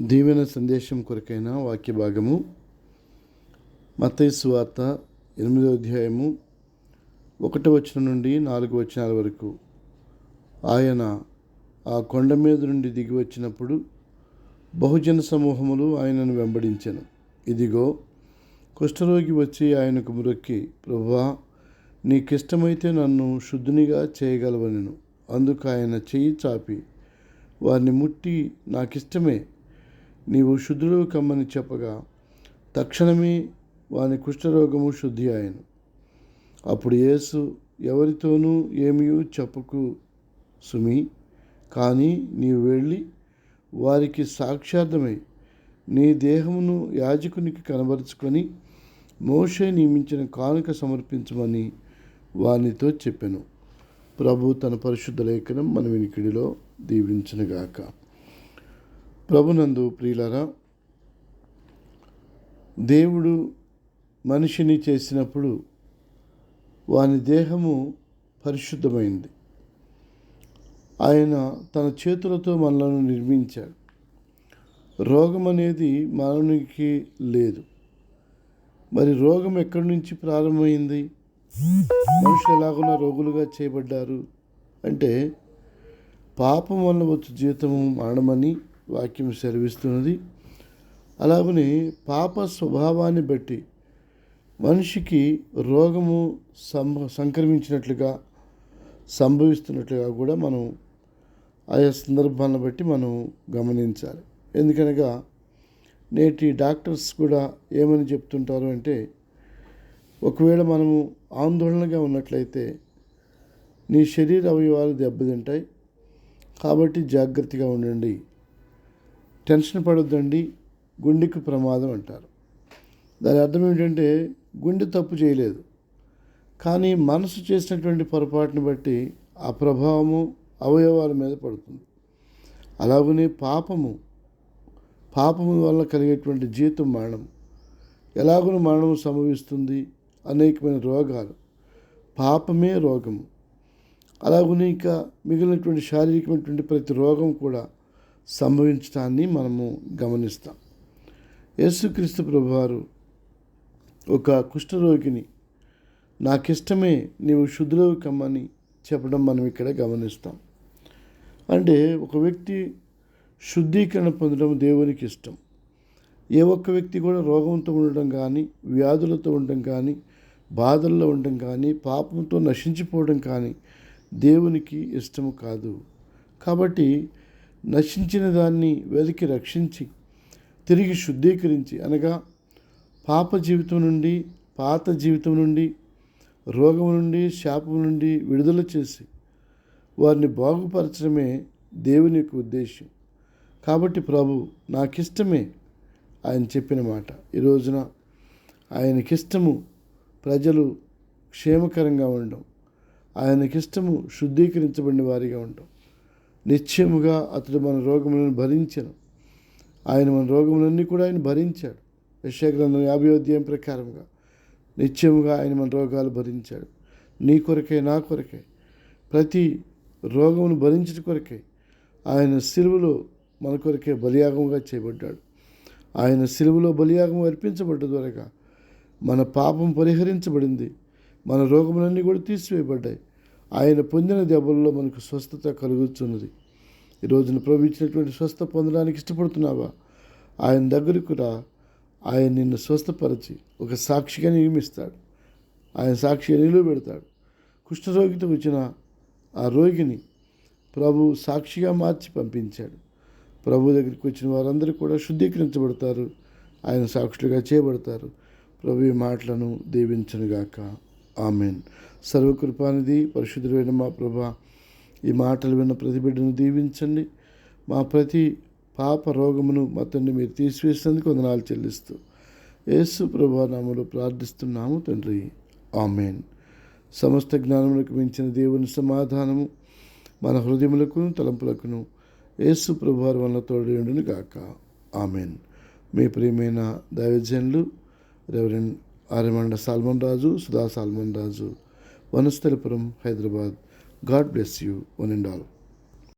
దీవెన సందేశం కొరకైన వాక్య భాగము మత్తయి వార్త ఎనిమిదో అధ్యాయము ఒకటి వచ్చిన నుండి నాలుగు వచనాల వరకు. ఆయన ఆ కొండ మీద నుండి దిగి వచ్చినప్పుడు బహుజన సమూహములు ఆయనను వెంబడించాను. ఇదిగో కుష్ఠరోగి వచ్చి ఆయనకు మురొక్కి ప్రభువా నీకిష్టమైతే నన్ను శుద్ధునిగా చేయగలవనెను. అందుకు ఆయన చెయ్యి చాపి వారిని ముట్టి నాకిష్టమే నీవు శుద్ధుడు కమ్మని చెప్పగా తక్షణమే వాని కుష్ఠరోగము శుద్ధి ఆయను అప్పుడు యేసు ఎవరితోనూ ఏమీ చెప్పకు సుమి కానీ నీవు వెళ్ళి వారికి సాక్షార్థమై నీ దేహమును యాజకునికి కనబరుచుకొని మోషే నియమించిన కానుక సమర్పించమని వానితో చెప్పాను. ప్రభు తన పరిశుద్ధ లేఖనం మన వినికిడిలో దీవించనుగాక. ప్రభునందు ప్రియులరా దేవుడు మనిషిని చేసినప్పుడు వాని దేహము పరిశుద్ధమైంది. ఆయన తన చేతులతో మనలను నిర్మించాడు. రోగం అనేది మానవునికి లేదు. మరి రోగం ఎక్కడి నుంచి ప్రారంభమైంది? మనుషులు ఎలాగున్నా రోగులుగా చేయబడ్డారు అంటే పాపం వల్ల వచ్చే జీతము మానమని వాక్యం సెలవిస్తున్నది. అలాగనే పాప స్వభావాన్ని బట్టి మనిషికి రోగము సంభ సంక్రమించినట్లుగా సంభవిస్తున్నట్లుగా కూడా మనం ఆయా సందర్భాలను బట్టి మనం గమనించాలి. ఎందుకనగా నేటి డాక్టర్స్ కూడా ఏమని చెప్తుంటారు అంటే ఒకవేళ మనము ఆందోళనగా ఉన్నట్లయితే నీ శరీర అవయవాలు దెబ్బతింటాయి. కాబట్టి జాగ్రత్తగా ఉండండి. టెన్షన్ పడొద్దండి గుండెకు ప్రమాదం అంటారు. దాని అర్థం ఏంటంటే గుండె తప్పు చేయలేదు. కానీ మనసు చేసినటువంటి పొరపాటుని బట్టి ఆ ప్రభావము అవయవాల మీద పడుతుంది. అలాగనే పాపము పాపము వల్ల కలిగేటువంటి జీతం మరణం. ఎలాగో మరణం సంభవిస్తుంది? అనేకమైన రోగాలు. పాపమే రోగము. అలాగనే ఇంకా మిగిలినటువంటి శారీరకమైనటువంటి ప్రతి రోగం కూడా సంభవించడాన్ని మనము గమనిస్తాం. యేసుక్రీస్తు ప్రభువారు ఒక కుష్ఠరోగిని నాకిష్టమే నీవు శుద్ధులవు కమ్మని చెప్పడం మనం ఇక్కడ గమనిస్తాం. అంటే ఒక వ్యక్తి శుద్ధీకరణ పొందడం దేవునికి ఇష్టం. ఏ ఒక్క వ్యక్తి కూడా రోగంతో ఉండడం కానీ వ్యాధులతో ఉండడం కానీ బాధల్లో ఉండడం కానీ పాపంతో నశించిపోవడం కానీ దేవునికి ఇష్టము కాదు. కాబట్టి నశించిన దాన్ని వెతికి రక్షించి తిరిగి శుద్ధీకరించి అనగా పాప జీవితం నుండి పాత జీవితం నుండి రోగం నుండి శాపం నుండి విడుదల చేసి వారిని బాగుపరచడమే దేవుని యొక్క ఉద్దేశం కాబట్టి ప్రభు నాకిష్టమే ఆయన చెప్పిన మాట. ఈ రోజున ఆయనకిష్టము ప్రజలు క్షేమకరంగా ఉండడం ఆయనకిష్టము శుద్ధీకరించబడిన వారిగా ఉండడం నిశ్చయముగా అతడు మన రోగములను భరించను. ఆయన మన రోగములన్నీ కూడా ఆయన భరించాడు. యశగ్రంథం యాభై అధ్యాయం ప్రకారంగా నిత్యముగా ఆయన మన రోగాలు భరించాడు. నీ కొరకే నా కొరకే ప్రతి రోగమును భరించడం కొరకే ఆయన సిలువలో మన కొరకే బలియాగముగా చేయబడ్డాడు. ఆయన సిలువలో బలియాగం అర్పించబడ్డ ద్వారా మన పాపం పరిహరించబడింది. మన రోగములన్నీ కూడా తీసివేయబడ్డాయి. ఆయన పొందిన దెబ్బల్లో మనకు స్వస్థత కలుగుతున్నది ఈ రోజున ప్రభు ఇచ్చినటువంటి స్వస్థ పొందడానికి ఇష్టపడుతున్నావా? ఆయన దగ్గరకు రా. ఆయన నిన్ను స్వస్థపరిచి ఒక సాక్షిగా నియమిస్తాడు. ఆయన సాక్షిగా నిలువబెడతాడు కుష్ఠరోగితో వచ్చిన ఆ రోగిని ప్రభు సాక్షిగా మార్చి పంపించాడు. ప్రభు దగ్గరికి వచ్చిన వారందరూ కూడా శుద్ధీకరించబడతారు. ఆయన సాక్షులుగా చేయబడతారు. ప్రభు ఈ మాటలను దీవించనుగాక. ఆమెన్. సర్వకృపానిధి పరిశుద్ధుడైన మా ప్రభా ఈ మాటలు విన్న ప్రతి బిడ్డను దీవించండి. మా ప్రతి పాప రోగమును మా తండ్రి మీరు తీసివేసినందుకు వందనాలు చెల్లిస్తూ యేసు ప్రభానాములు ప్రార్థిస్తున్నాము తండ్రి. ఆమెన్. సమస్త జ్ఞానములకు మించిన దేవుని సమాధానము మన హృదయములకు తలంపులకును యేసు ప్రభువారి వల్ల తోడేయుడును గాక. ఆమెన్. మీ ప్రియమైన దైవజనులు reverend ఆర్యమండ Solomon Raju Sudha Solomon Raju Vanasthalipuram Hyderabad. God bless you one and all.